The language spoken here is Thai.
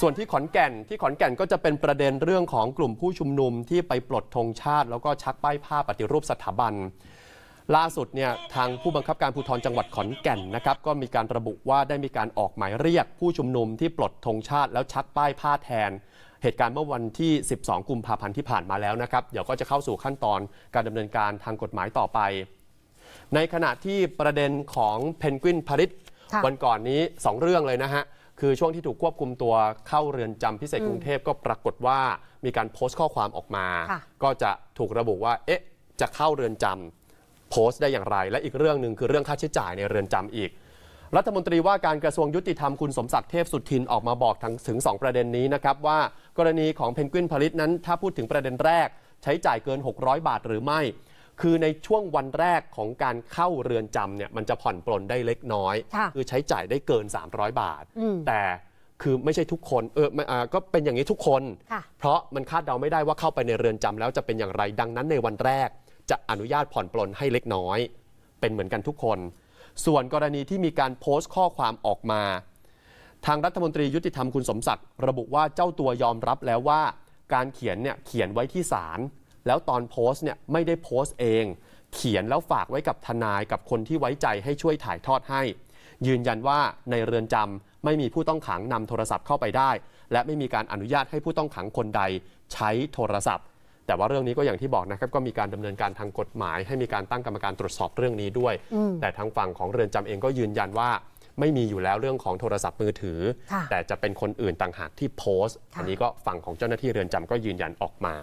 ส่วนที่ขอนแก่นที่ขอนแก่นก็จะเป็นประเด็นเรื่องของกลุ่มผู้ชุมนุมที่ไปปลดธงชาติ แล้วก็ชักป้ายผ้าปฏิรูปสถาบัน ล่าสุดเนี่ยทางผู้บังคับการภูธรจังหวัดขอนแก่นนะครับก็มีการระบุว่าได้มีการออกหมายเรียกผู้ชุมนุมที่ปลดธงชาติ แล้วชักป้ายผ้าแทน เหตุการณ์เมื่อวันที่ 12 กุมภาพันธ์ที่ผ่านมาแล้วนะครับเดี๋ยวก็จะเข้าสู่ขั้นตอนการดำเนินการทางกฎหมายต่อไป ในขณะที่ประเด็นของเพนกวินพาริสค่ะวันก่อนนี้ 2 เรื่องเลยนะฮะ คือช่วงที่ถูกควบคุมตัวเข้าเรือนจำพิเศษกรุงเทพก็ปรากฏว่ามีการโพสต์ข้อความออกมา ค่ะ ก็จะถูกระบุว่า เอ๊ะ จะเข้าเรือนจำโพสต์ได้อย่างไร และอีกเรื่องหนึ่งคือเรื่องค่าใช้จ่ายในเรือนจำอีก รัฐมนตรีว่าการกระทรวงยุติธรรมคุณสมศักดิ์เทพสุทินออกมาบอกทั้งถึง 2 ประเด็นนี้นะครับ ว่ากรณีของเพนกวินผลิตนั้น ถ้าพูดถึงประเด็นแรก ใช้จ่ายเกิน 600 บาทหรือไม่ คือในช่วงวันแรกของการเข้าเรือนจำเนี่ยมันจะผ่อนปลนได้เล็กน้อย ค่ะอใช้จ่ายได้เกิน 300 บาท อืมแต่คือไม่ใช่ทุกคนเออไม่อ่าก็เป็นอย่างนี้ทุกคน ค่ะ เพราะมันคาดเดาไม่ได้ว่าเข้าไปในเรือนจำแล้วจะเป็นอย่างไรดังนั้นในวันแรก จะอนุญาตผ่อนปลนให้เล็กน้อย เป็นเหมือนกันทุกคน ส่วนกรณีที่มีการโพสต์ข้อความออกมา ทางรัฐมนตรียุติธรรมคุณสมศักดิ์ระบุว่าเจ้าตัวยอมรับแล้วว่า การเขียนเนี่ยเขียนไว้ที่ศาล แล้วตอนโพสต์เนี่ยไม่ได้โพสต์เอง เขียนแล้วฝากไว้กับทนายกับคนที่ไว้ใจให้ช่วยถ่ายทอดให้ ยืนยันว่าในเรือนจำไม่มีผู้ต้องขังนำโทรศัพท์เข้าไปได้ และไม่มีการอนุญาตให้ผู้ต้องขังคนใดใช้โทรศัพท์ แต่ว่าเรื่องนี้ก็อย่างที่บอกนะครับก็มีการดำเนินการทางกฎหมาย ให้มีการตั้งกรรมการตรวจสอบเรื่องนี้ด้วยอืมแต่ทางฝั่งของเรือนจำเองก็ยืนยันว่าไม่มีอยู่แล้วเรื่องของโทรศัพท์มือถือค่ะแต่จะเป็นคนอื่นต่างหากที่โพสต์ค่ะอันนี้ก็ฝั่งของเจ้าหน้าที่เรือนจำก็ยืนยันออกมา